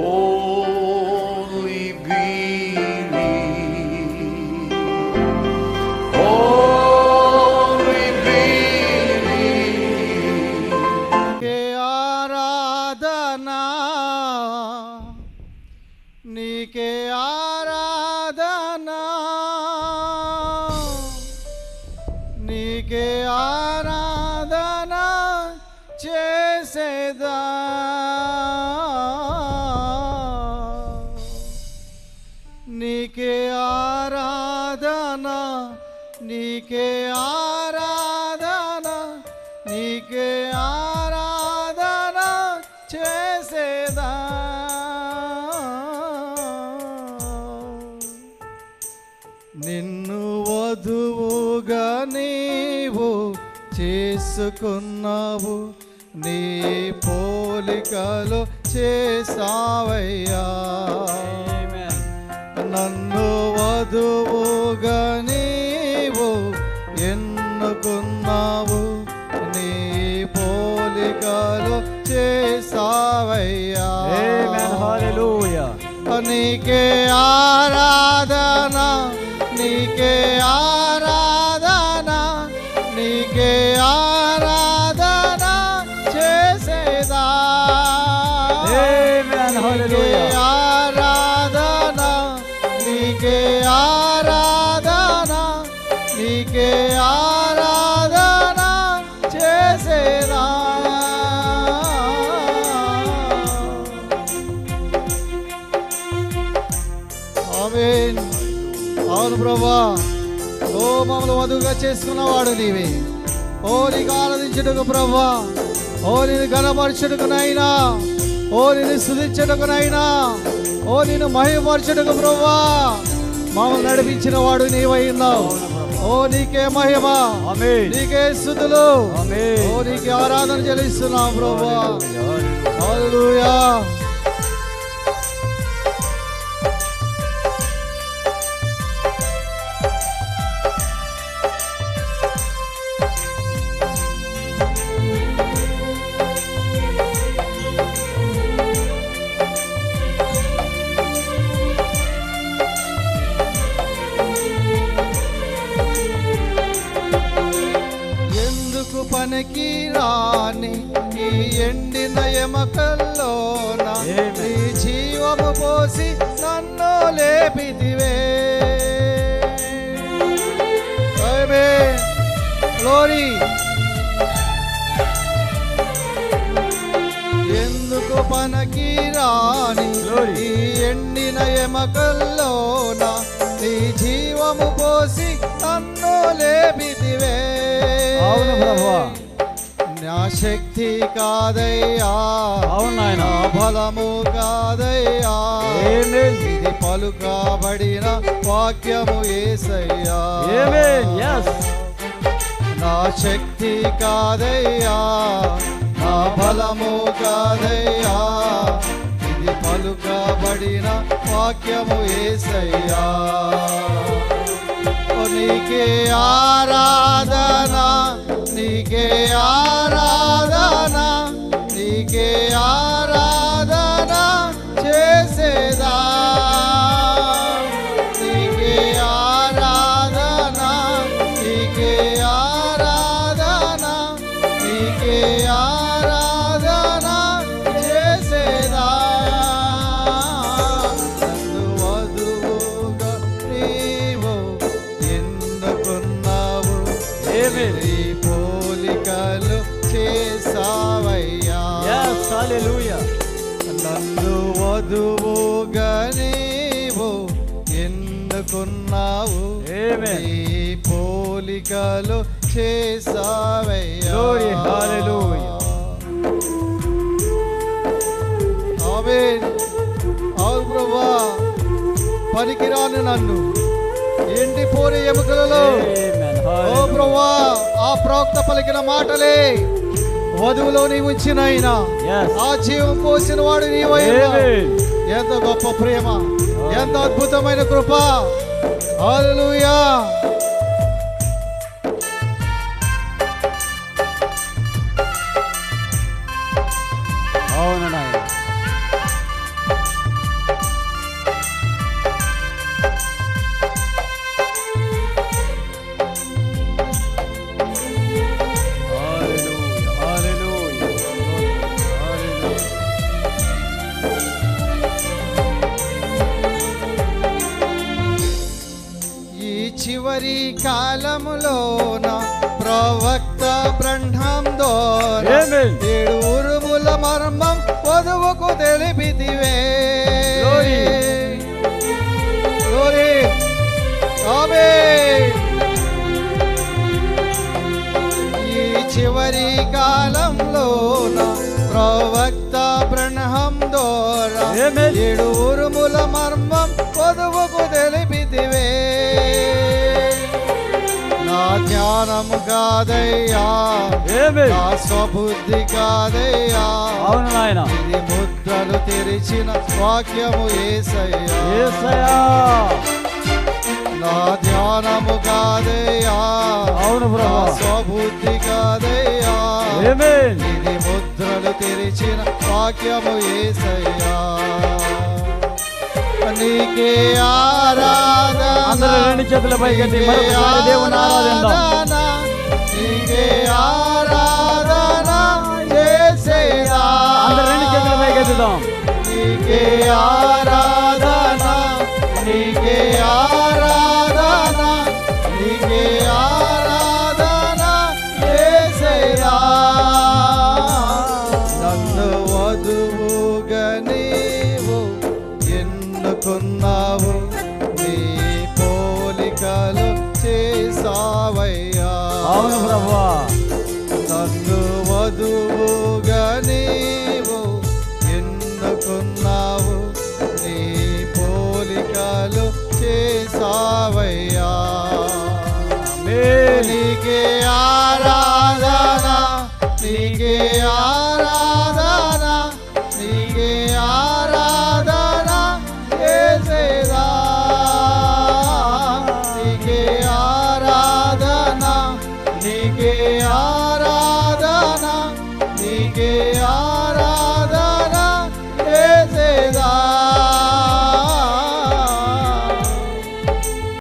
Only believe. Only believe. నీకే ఆరాధనా నీకే ఆరాధనా నీకే ఆరాధన నీకే ఆరాధన చేసేదా. నిన్ను వధువుగా నీవు చేసుకున్నావు నీ పోలికలు చేసావయ్యా నన్ను వధువుగా ఎన్నుకున్నావు నీ పోలికలు చేసావయ్యా. నీకే ఆరాధన నీకే ఆరాధన ప్రభా ఓ మమ్మల్ని వధువుగా చేసుకున్నవాడు నీవే. ఓ నీకు ఆరాధించుటకు ప్రభా ఓ నేను గణపరచుటకునైనా ఓ నేను స్థుతించుటకునైనా ఓ నేను మహిమపరచుటకు ప్రభా మమ్మల్ని నడిపించిన వాడు నీవై ఉన్నావు. ఓ నీకే మహిమ. నీకే స్థుతులు. ఓ నీకే ఆరాధన చెల్లిస్తున్నాం ప్రభా పనికి రాని ఈ ఎండిన ఎమకల్లోన. నీ జీవము పోసి నన్ను లేపిదివే. Glory. ఎందుకు పనికి రాని. ఈ ఎండిన ఎమకల్లోన నీ జీవము పోసి నన్ను లేపిదివే అవును ప్రభువా. నా శక్తి కాదయ్యా అవును నాయనా. నా బలము కాదయ్యా Amen. ఇది పలుకబడిన వాక్యము ఏసయ్యా Amen. Yes. నా శక్తి కాదయ్యా నా బలము కాదయ్యా ఇది పలుకబడిన వాక్యము ఏసయ్యా ఓ నీకే ఆరాధన నీకే ఆరాధన నీ పోలికలు చేసావయ్యా అవును ప్రభా పనికిరాని నన్ను ఎండిపోని ఎముకలలో. ఓ. ప్రభా ఆ ప్రవక్త పలికిన మాటలే వధువులో నీవు ఇచ్చినైనా Yes. ఆ జీవం పోసిన వాడు నీవై ఉన్నావు. Amen. ఎంత గొప్ప ప్రేమ ఎంత అద్భుతమైన కృప. హల్లెలూయా. అవును నాయన. కాలములోన ప్రవక్త బ్రహ్మం ద్వారా Amen. ఏడు ఉరుముల మర్మం వధువుకు తెలిపితివే. ఈ చివరి కాలంలోన ప్రవక్త బ్రహ్మం Amen. ఏడు ఉరుముల మర్మం వధువుకు తెలిపితివే జ్ఞానము కాదయ్యా. నా స్వబుద్ధి కాదయ్యా. అవును నాయన. ఇది ముద్రలు తెరిచిన వాక్యము ఏసయ్యా. యేసయ్యా నా ధ్యానము కాదయ్యా. అవును ప్రభా. స్వబుద్ధి కాదయ్యా. ఇది ముద్రలు తెరిచిన వాక్యము ఏసయ్యా. నీకే ఆరాధన అందరూ రెండు చేతుల పైకెత్తి మరొకసారి దేవుని ఆరాధిద్దాం. నీకే ఆరాధన యేసయ్యా. అందరు రెండు చేతుల పైకెత్తుదాం నీకే ఆరాధన అవును ప్రభా. నన్ను వధువుగా నీవు ఎన్నుకున్నావు నీ పోలికలు చేసావయ్యా మేలికే ఆరాధన నీకే ఆరాధన